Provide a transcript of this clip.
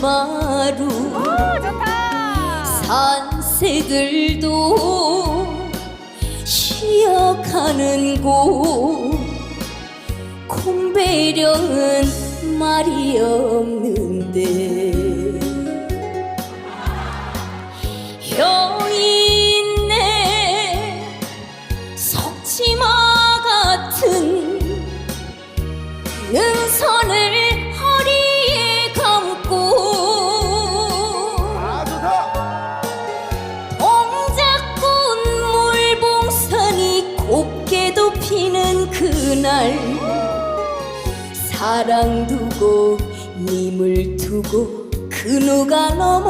마루. 좋다. 산새들도 쉬어가는 곳. 콩배령은 말이 없는데. 여인네 속치마 같은 능선 그날 사랑 두고 님을 두고 그 누가 넘어